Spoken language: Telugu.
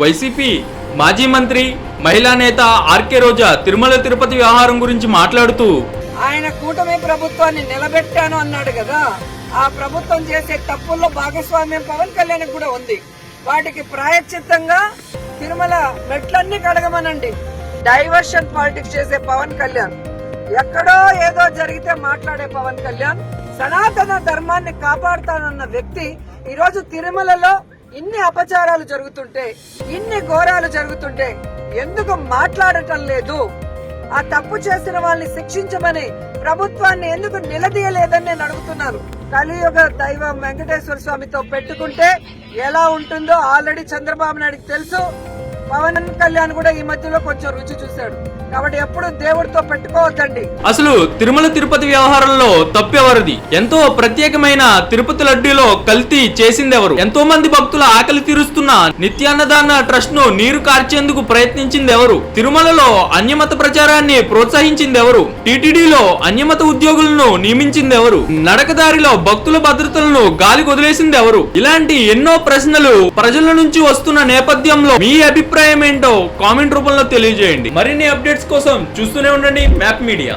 వైసీపీ మాజీ మంత్రి మహిళా నేత ఆర్కే రోజా తిరుమల తిరుపతి వ్యవహారం గురించి మాట్లాడుతూ ఆయన కూటమి ప్రభుత్వాన్ని నిలబెట్టాను అన్నాడు కదా. ఆ ప్రభుత్వం చేసే తప్పుల్లో భాగస్వామ్యం పవన్ కళ్యాణ్ కూడా ఉంది. వాటికి ప్రాయశ్చిత్తంగా తిరుమల మెట్లన్నీ కడగమనండి. డైవర్షన్ పాలిటిక్స్ చేసే పవన్ కళ్యాణ్. ఎక్కడో ఏదో జరిగితే మాట్లాడే పవన్ కళ్యాణ్. సనాతన ధర్మాన్ని కాపాడుతానన్న వ్యక్తి ఈ రోజు తిరుమలలో ఇన్ని అపచారాలు జరుగుతుంటే ఇన్ని ఘోరాలు జరుగుతుంటే ఎందుకు మాట్లాడటం లేదు? ఆ తప్పు చేసిన వాళ్ళని శిక్షించమని ప్రభుత్వాన్ని ఎందుకు నిలదీయలేదని నేను అడుగుతున్నాను. కలియుగ దైవం వెంకటేశ్వర స్వామితో పెట్టుకుంటే ఎలా ఉంటుందో ఆల్రెడీ చంద్రబాబు నాయుడికి తెలుసు. పవన్ కళ్యాణ్ కూడా ఈ మధ్యలో కొంచెం రుచి చూశాడు. కాబట్టి ఎప్పుడు దేవుడితో పెట్టుకోవద్దండి. అసలు తిరుమల తిరుపతి వ్యవహారంలో తప్పెవరిది? ఎంతో ప్రత్యేకమైన తిరుపతి లడ్డూలో కల్తీ చేసిందెవరు? ఎంతో మంది భక్తుల ఆకలి తీరుస్తున్న నిత్యాన్నదాన ట్రస్ట్ను నీరు కార్చేందుకు ప్రయత్నించిందెవరు? తిరుమలలో అన్యమత ప్రచారాన్ని ప్రోత్సహించిందెవరు? టీటీడీలో అన్యమత ఉద్యోగులను నియమించిందెవరు? నడకదారిలో భక్తుల భద్రతలను గాలి వదిలేసిందెవరు? ఇలాంటి ఎన్నో ప్రశ్నలు ప్రజల నుంచి వస్తున్న నేపథ్యంలో మీ అభిప్రాయం అభిప్రాయం ఏంటో కామెంట్ రూపంలో తెలియజేయండి. మరిన్ని అప్డేట్స్ కోసం చూస్తూనే ఉండండి మ్యాప్ మీడియా.